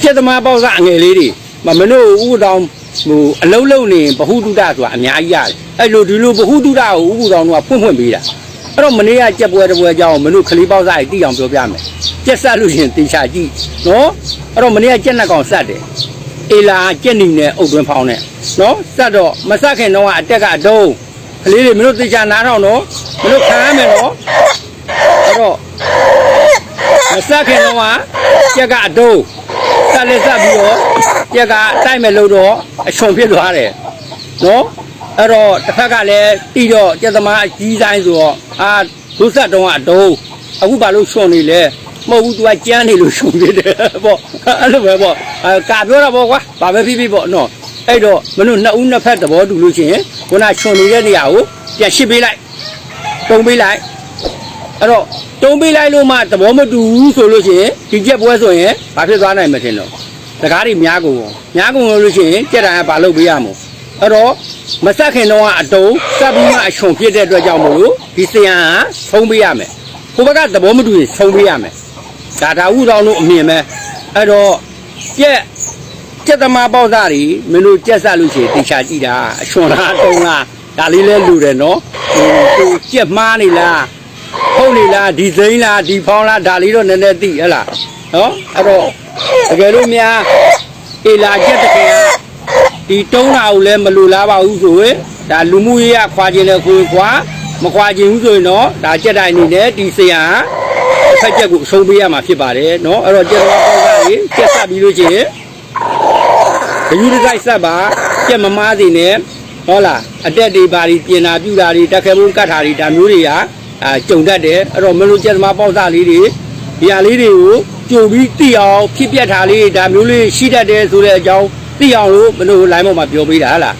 ကျက်သမားပေါ့စားအငယ်လေးတွေမမတို့ဥပဒောင်ဟိုအလုံးလုံးနေဘဟုတုတဆိုတာအများကြီးရတယ်အဲ့လိုဒီလိုဘဟုတုတကိုဥပဒောင်တို့ကဖွင့်ဖွင့်ပေးတာအဲ့တော့မနေ့ကကြက်ပွဲတစ်ပွဲအကြောင်းမတို့ခလေးပေါ့စားကြီးတိအောင်ပြောပြမယ်ကြက်ဆက်လို့ရှရင်တေချာကြည့်နော်အဲ့တော့မနေ့ကကြက်နှစ်ကောင်ဆက်တယ်အေလာကြက်နီနဲ့အုပ်သွင်းဖောင်းနဲ့နော်ဆက်တော့မဆက်ခင်တော့ကအတက်ကအတုံးကလေးတွေမတို့တေချာနားထောင်နော်မတို့ခံရမယ်နော်အဲ့တော့မဆက်ခင်တော့ကကြက်ကအတုံးဆ က်လက်ဆက်ပြီးတော့ကြက်ကတိုက်မဲ့လို့တော့အချုံဖြစ်သွားတယ်နော်အဲ့တော့တစ်ဖက်ကလည်းတီးတော့ကြက်သမားအကြီးဆိုင်ဆိုတော့အာဒုဆက်တုံးကအတုံးအခုဘာလို့ရှုံနေလဲမဟုတ်ဘူး तू ကကြမ်းနေလို့ရှုံဖြစ်တယ်ပေါ့အဲ့လိုပဲပေါ့အဲကာပြောတာပေါ့ကွာဘာပဲဖြစ်ဖြစ်ပေါ့နော်အဲ့တော့မင်းတို့နှစ်ဦးနှစ်ဖက်သဘောတူလို့ရှိရင်ခုနရှုံနေတဲ့နေရာကိုပြန်ရှစ်ပေးလိုက်တုံးပေးလိုက် အဲ့တော့တုံးပေးလိုက်လို့မှသဘောမတူဘူးဆိုလို့ရှိရင်ဒီကြက်ပွဲဆိုရင်ဘာဖြစ်သွားနိုင်မထင်တော့စကားတွေများကုန်ပေါ့များကုန်လို့ရှိရင်ကြက်တိုင်းကဘာလုပ်ပေးရမို့အဲ့တော့မဆက်ခင်တော့ကအတုံးစပ်ပြီးမှအချုံဖြစ်တဲ့အတွက်ကြောင့်မို့လို့ဒီစရန်ကဆုံးပေးရမယ်ဟိုဘက်ကသဘောမတူရင်ဆုံးပေးရမယ်ဒါဒါဥတော်တို့အမြင်ပဲအဲ့တော့ကြက်ကြက်သမားပေါ့သားတွေမင်းတို့ကြက်ဆက်လို့ရှိရင်တေချာကြည့်တာအချွန်လားအတုံးလားဒါလေးလဲလူတယ်နော်ဟိုဟိုကြက်မှားနေလား ဟုတ်လေလားဒီစိမ့်လားဒီဖောင်းလားဒါလေးတော့နည်းနည်းသိဟဲ့လားနော်အဲ့တော့တကယ်လို့များအေလာချက်တခင်ကဒီတုံးတာကိုလည်းမလူလားပါဘူးဆိုရင်ဒါလူမှုရေးရခွာခြင်းလည်းကိုယ်ခွာမခွာခြင်းဘူးဆိုရင်တော့ဒါကြက်တိုင်းအနေနဲ့ဒီဆရာဖက်ချက်ကိုအဆုံးပေးရမှာဖြစ်ပါတယ်နော်အဲ့တော့ကြက်တော်ပေါက်သားကြီးကြက်ဆက်ပြီးလို့ရှိရင်ဘယူဒီဇိုက်ဆက်ပါကြက်မမားစီနဲ့ဟုတ်လားအတက်တွေပါပြီးပြင်တာပြူတာတွေတက်ခဲမှုကတ်တာတွေဒါမျိုးတွေက အာကြုံတတ်တယ်အဲ့တော့မလို့ကျက်သမားပေါက်သားလေးတွေဒီဟာလေးတွေကိုကြုံပြီးသိအောင်ဖြစ်ပြက်တာလေးဒါမျိုးလေးရှိတတ်တယ်ဆိုတဲ့အကြောင်းသိအောင်လို့မလို့ line ပေါ်မှာပြောပေးတာဟလား